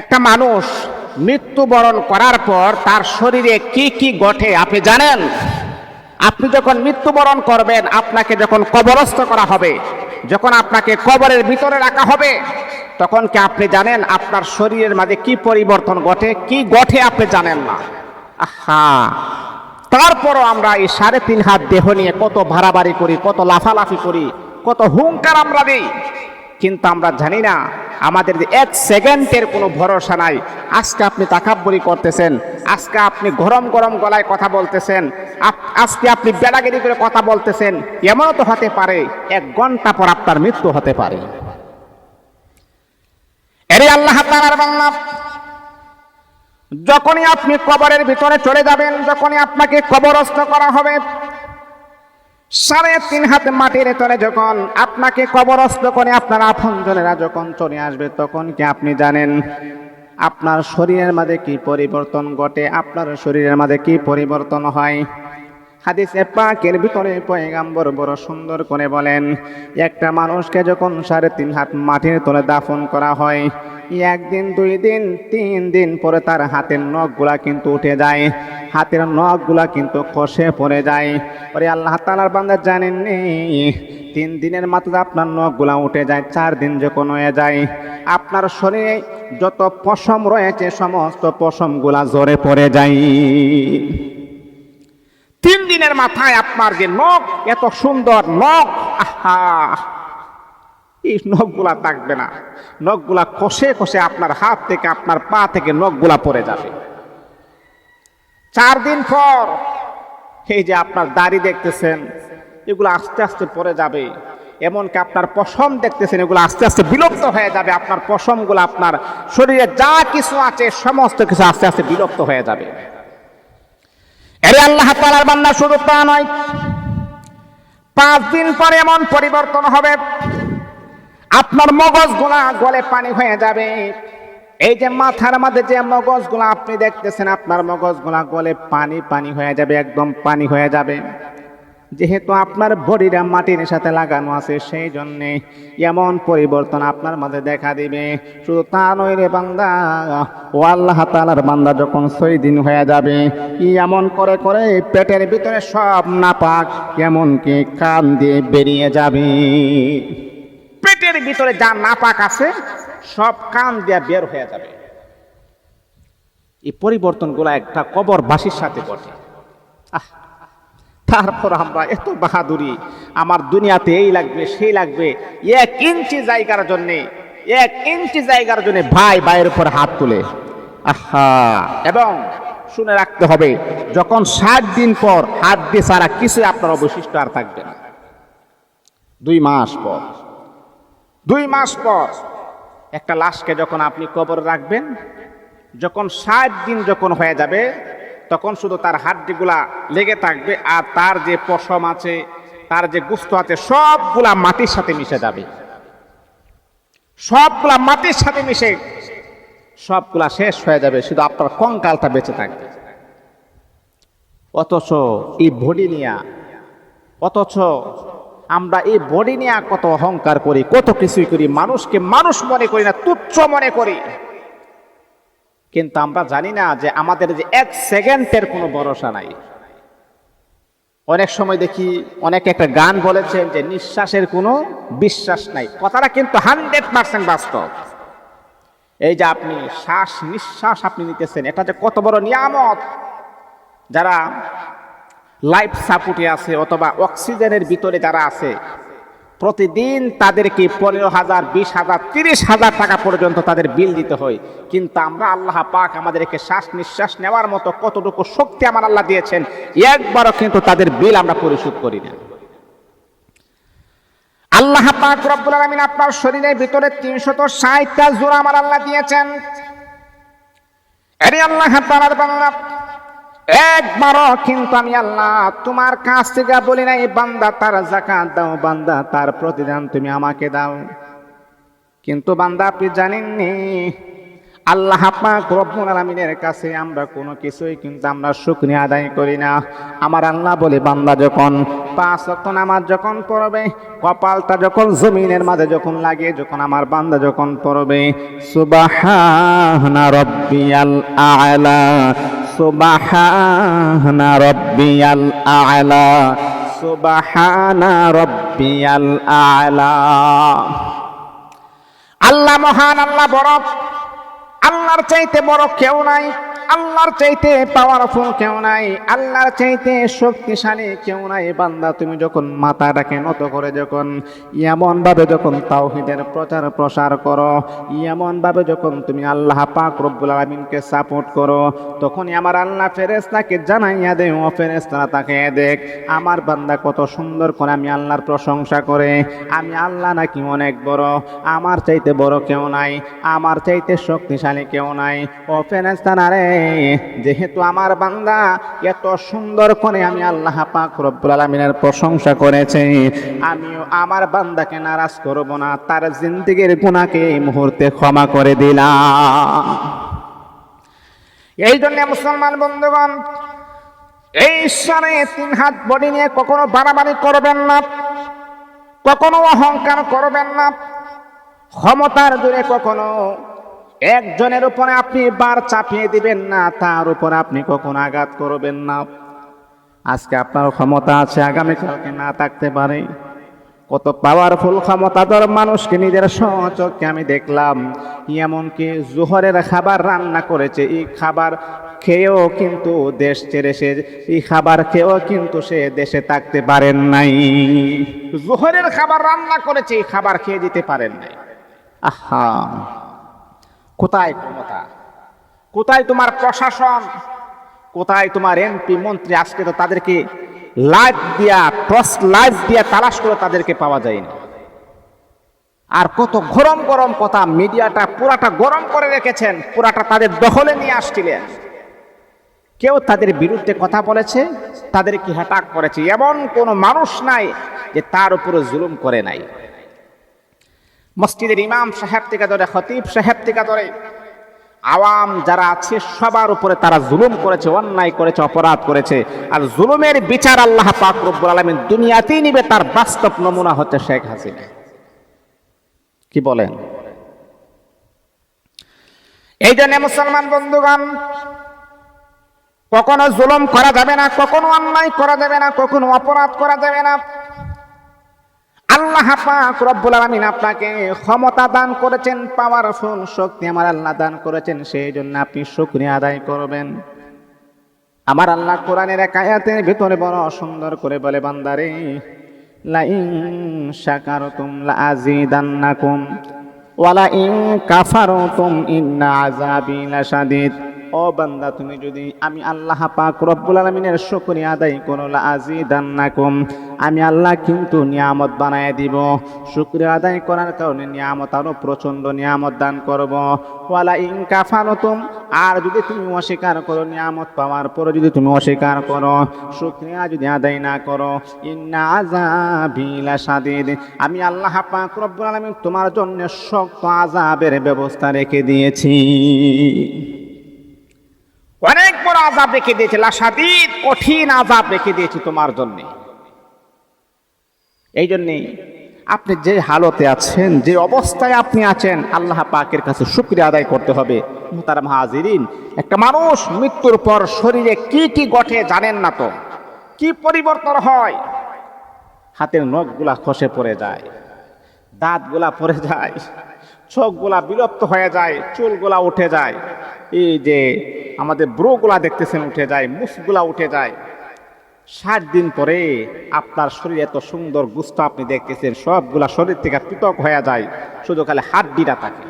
একটা মানুষ মৃত্যুবরণ করার পর তার শরীরে কি কি ঘটে, আপনি জানেন? আপনি যখন মৃত্যুবরণ করবেন, আপনাকে যখন কবরস্থ করা হবে, যখন আপনাকে কবরের ভিতরে রাখা হবে, তখন কি আপনি জানেন আপনার শরীরের মাঝে কি পরিবর্তন ঘটে, কি ঘটে আপনি জানেন না? আহা! তারপরও আমরা এই সাড়ে তিন হাত দেহ নিয়ে কত ভাড়াবাড়ি করি, কত লাফালাফি করি, কত হুঙ্কার আমরা দিই। কিন্তু আমরা জানি না, আমাদের যে এক সেকেন্ডের কোনো ভরসা নাই। আজকে আপনি তাকাব্বরি করতেছেন, আজকে আপনি গরম গরম গলায় কথা বলতেছেন আজকে আপনি বেড়াগিরি করে কথা বলতেছেন, এমনও তো হতে পারে, এক ঘণ্টা পর আপনার মৃত্যু হতে পারে। এরে আল্লাহ যখনই আপনি কবরের ভিতরে চলে যাবেন, যখনই আপনাকে কবরস্থ করা হবে সাড়ে তিন হাতে মাটির তলে যখন আপনাকে কবরস্থ করে আপনার আপনজনেরা যখন চলে আসবে, তখন কি আপনি জানেন আপনার শরীরের মাঝে কি পরিবর্তন ঘটে? আপনার শরীরের মাঝে কি পরিবর্তন হয়? হাদিসে পাকের ভিতরে পয়গাম্বর বড় সুন্দর করে বলেন, একটা মানুষকে যখন সাড়ে তিন হাত মাটির তলে দাফন করা হয় একদিন, দুই দিন, তিন দিন পরে তার হাতের নখগুলা কিন্তু উঠে যায়। হাতের নখগুলা কিন্তু খসে পড়ে যায়। পরে আল্লাহ তালার বান্দা জানেননি? তিন দিনের মাথায় আপনার নখগুলা উঠে যায়, চার দিন যখন হয়ে যায়, আপনার শরীরে যত পশম রয়েছে, সমস্ত পশমগুলা জ্বরে পড়ে যায়। তিন দিনের মাথায় আপনার যে নখ, এত সুন্দর নখ, আহা! এই নখগুলা থাকবে না। নখগুলা কষে কষে আপনার হাত থেকে, আপনার পা থেকে নখগুলা পড়ে যাবে। চার দিন পর এই যে আপনার দাড়ি দেখতেছেন, এগুলো আস্তে আস্তে পড়ে যাবে। এমনকি আপনার পশম দেখতেছেন, এগুলো আস্তে আস্তে বিলুপ্ত হয়ে যাবে। আপনার পশমগুলো আপনার শরীরে যা কিছু আছে, সমস্ত কিছু আস্তে আস্তে বিলুপ্ত হয়ে যাবে। এরে আল্লাহ বান্দা, শুধু তা নয়, পাঁচ দিন পরে এমন পরিবর্তন হবে। আপনার মগজ মগজগুলা গলে পানি হয়ে যাবে। এই যে মাথার মধ্যে যে মগজ মগজগুলা আপনি দেখতেছেন, আপনার মগজ মগজগুলা গলে পানি পানি হয়ে যাবে, একদম পানি হয়ে যাবে। যেহেতু আপনার বডিটা মাটির সাথে লাগানো আছে, সেই জন্যে এমন পরিবর্তন আপনার মাঝে দেখা দিবে। শুধু তা নয় রে বান্দা, ও আল্লাহ তালার বান্দা যখন ছয় দিন হয়ে যাবে এমন করে করে পেটের ভিতরে সব নাপাক, এমনকি কান দিয়ে বেরিয়ে যাবে। পেটের ভিতরে যা নাপাক আছে, সব কান দিয়ে বের হয়ে যাবে। এই পরিবর্তনগুলো একটা কবরবাসীর সাথে ঘটে। তারপর আমরা এত বাহাদুরি, আমার দুনিয়াতে এই লাগবে, সেই লাগবে। এক ইঞ্চি জায়গার জন্য, এক ইঞ্চি জায়গার জন্য ভাই ভাইয়ের উপর হাত তুলে। আহা, এবং শুনে রাখতে হবে, যখন ষাট দিন পর হাত দিয়ে সারা কিছু আপনার অবশিষ্ট আর থাকবে না। দুই মাস পর। দুই মাস পর একটা লাশকে যখন আপনি কবর রাখবেন, যখন ষাট দিন যখন হয়ে যাবে, তখন শুধু তার হাড্ডিগুলা লেগে থাকবে আর তার যে পশম আছে, তার যে গুস্ত আছে, সবগুলা মাটির সাথে মিশে যাবে। সবগুলা মাটির সাথে মিশে সবগুলা শেষ হয়ে যাবে, শুধু আপনার কঙ্কালটা বেঁচে থাকবে। অথচ এই বডি নিয়া, অথচ আমরা এই বডি নিয়ে কত অহংকার করি, কত কিছুই করি, মানুষকে মানুষ মনে করি না, তুচ্ছ মনে করি। কিন্তু আমরা জানি না যে আমাদের যে এক সেকেন্ডের কোনো ভরসা নাই। অনেক সময় দেখি অনেকে একটা গান বলেছেন যে নিঃশ্বাসের কোনো বিশ্বাস নাই। কথাটা কিন্তু হান্ড্রেড পার্সেন্ট বাস্তব। এই যে আপনি শ্বাস নিঃশ্বাস আপনি নিতেছেন, এটা যে কত বড় নিয়ামত। যারা লাইফ সাপোর্টে আছে অথবা অক্সিজেনের ভিতরে যারা আছে, প্রতিদিন তাদেরকে পনেরো হাজার, বিশ হাজার, তিরিশ হাজার টাকা পর্যন্ত তাদের বিল দিতে হয়। কিন্তু আমরা আল্লাহ পাক আমাদেরকে শ্বাস নিঃশ্বাস নেওয়ার মতো কতটুকু শক্তি আমার আল্লাহ দিয়েছেন, একবারও কিন্তু তাদের বিল আমরা পরিশোধ করি না। আল্লাহ পাক রব্বুল আলামিন আপনার শরীরের ভিতরে তিনশত ষাটটা জোড়া আমার আল্লাহ দিয়েছেন। আল্লাহ একবারও কিন্তু আমি আল্লাহ তোমার কাছ থেকে বলি নাই, বান্দা তার জাকাত দাও, বান্দা তার প্রতিদান তুমি আমাকে দাও। কিন্তু বান্দা আপনি জানেননি, আল্লাহ পাক রব্বুল আলামিনের কাছে আমরা কোনো কিছুই কিন্তু আমরা শুকরিয়া আদায় করি না। আমার আল্লাহ বলে, বান্দা যখন পাঁচ ওয়াক্ত নামাজ যখন পড়বে, কপালটা যখন জমিনের মাঝে যখন লাগে, যখন আমার বান্দা যখন পড়বে, সুবাহানা রব্বিয়াল আলা। সুবাহানা রব্বিয়াল আলা, সুবাহানা রব্বিয়াল আলা। আল্লাহ মহান, আল্লাহ বরফ আল্লাহর চাইতে বড় কেউ নাই। আল্লাহর চাইতে পাওয়ারফুল কেউ নাই, আল্লাহর চাইতে শক্তিশালী কেউ নাই। বান্দা, তুমি যখন মাথাটাকে নত করে যখন এমন ভাবে যখন তাওহিদের প্রচার প্রসার করো এমন ভাবে যখন তুমি আল্লাহ পাক রব্বুল আলমিনকে সাপোর্ট করো, তখনই আমার আল্লাহ ফেরেস্তাকে জানাইয়া দে, ও ফেরেস্তারা তাকে দেখ, আমার বান্দা কত সুন্দর করে আমি আল্লাহর প্রশংসা করে, আমি আল্লাহ নাকি অনেক বড়, আমার চাইতে বড় কেউ নাই, আমার চাইতে শক্তিশালী কেউ নাই। ও ফেরেস্তানা রে যেহেতু আমার বান্দা এত সুন্দর করে আমি আল্লাহ পাক রব্বুল আলমিনের প্রশংসা করেছে, আমিও আমার বান্দাকে নারাজ করব না, তার জিন্দিগির গুণাকে এই মুহূর্তে ক্ষমা করে দিলাম। এই জন্য মুসলমান বন্ধুগণ, এই সারে তিন হাত বডি নিয়ে কখনো বাড়াবাড়ি করবেন না, কখনো অহংকার করবেন না, ক্ষমতার জোরে কখনো একজনের উপরে আপনি বার চাপিয়ে দিবেন না, তার উপর আপনি কখন আঘাত করবেন না। আজকে আপনার ক্ষমতা আছে আগামীকালকে না থাকতে পারে। কত পাওয়ারফুল ক্ষমতাধর মানুষকে নিজের সচককে আমি দেখলাম। এমনকি জোহরের খাবার রান্না করেছে, এই খাবার খেয়েও কিন্তু দেশ ছেড়ে সে, এই খাবার খেয়েও কিন্তু সে দেশে থাকতে পারেন নাই। জোহরের খাবার রান্না করেছে, এই খাবার খেয়ে দিতে পারেন নাই। আহা! কোথায় ক্ষমতা? কোথায় তোমার প্রশাসন? কোথায় তোমার এমপি, মন্ত্রী? আজকে তো তাদেরকে লাইভ দিয়া, টর্চ লাইভ দিয়া তালাশ করে তাদেরকে পাওয়া যায়নি। আর কত গরম গরম কথা মিডিয়াটা পুরাটা গরম করে রেখেছেন, পুরাটা তাদের দখলে নিয়ে আসছিলেন। কেউ তাদের বিরুদ্ধে কথা বলেছে, তাদেরকে হ্যাটাক করেছে। এমন কোনো মানুষ নাই যে তার উপরে জুলুম করে নাই। মসজিদের ইমাম সাহেব থেকে ধরে, খতিব সাহেব থেকে ধরে। আওয়াম যারা আছে, সবার উপরে তারা জুলুম করেছে, অন্যায় করেছে, অপরাধ করেছে। আর জুলুমের বিচার আল্লাহ পাক রব্বুল আলামিন দুনিয়াতেই নিবে, তার বাস্তব নমুনা হচ্ছে শেখ হাসিনা। কি বলেন? এই জন্য মুসলমান বন্ধুগণ, কখনো জুলুম করা যাবে না, কখনো অন্যায় করা যাবে না, কখনো অপরাধ করা যাবে না। আল্লাহ পাক রব্বুল আলামিন আপনাকে ক্ষমতা দান করেছেন পাওয়ারফুল শক্তি আমার আল্লাহ দান করেছেন, সেই জন্য আপনি শুকরিয়া আদায় করবেন। আমার আল্লাহ কোরআনের এক আয়াতের ভিতরে বড় সুন্দর করে বলে, বান্দারে, লাইন ওয়ালা ইন কাফারতুম ইন্না আযাবি লাশাদীদ। ও বান্দা, তুমি যদি আমি আল্লাহ পাক রব্বুল আলমিনের শুকরিয়া আদায় করো আজিদান্নাকুম আমি আল্লাহ কিন্তু নিয়ামত বানায় দিব। শুক্রিয়া আদায় করার কারণে নিয়ামত আরও প্রচণ্ড নিয়ামত দান করব। ওয়ালা ইন কাফানতুম আর যদি তুমি অস্বীকার করো, নিয়ামত পাওয়ার পরে যদি তুমি অস্বীকার করো, শুক্রিয়া যদি আদায় না করো, ইন্না আযাবিলা সাদিদ আমি আল্লাহ পাক রব্বুল আলামিন তোমার জন্য শক্ত আযাবের ব্যবস্থা রেখে দিয়েছি। অনেক বড় আজাব রেখে দিয়েছে লাসাদিদ কঠিন আজাব রেখে দিয়েছি তোমার জন্য। এই জন্যে আপনি যে হালতে আছেন, যে অবস্থায় আপনি আছেন, আল্লাহ পাকের কাছে শুক্রিয়া আদায় করতে হবে। তার হাজিরিন, একটা মানুষ মৃত্যুর পর শরীরে কি কি ঘটে জানেন না তো? কি পরিবর্তন হয়? হাতের নখগুলা খসে পড়ে যায়, দাঁতগুলা পড়ে যায়, চোখগুলা বিলুপ্ত হয়ে যায়, চুলগুলা উঠে যায়। এই যে আমাদের ব্রোগুলা দেখতেছেন, উঠে যায়, মুখগুলা উঠে যায়। ষাট দিন পরে আপনার শরীর এত সুন্দর গুস্ত আপনি দেখতেছেন, সবগুলা শরীর থেকে পৃথক হয়ে যায়, শুধু খালি হাড্ডিটা থাকে।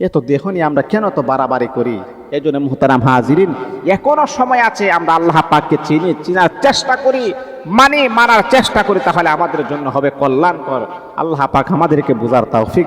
এত দেখনি আমরা কেন তো বাড়াবাড়ি করি? এই জন্য মুহতারাম হাজিরিন, এখনও সময় আছে, আমরা আল্লাহ পাককে চিনি, চিনার চেষ্টা করি মানে মানার চেষ্টা করি, তাহলে আমাদের জন্য হবে কল্যাণকর। আল্লাহ পাক আমাদেরকে বোঝার তৌফিক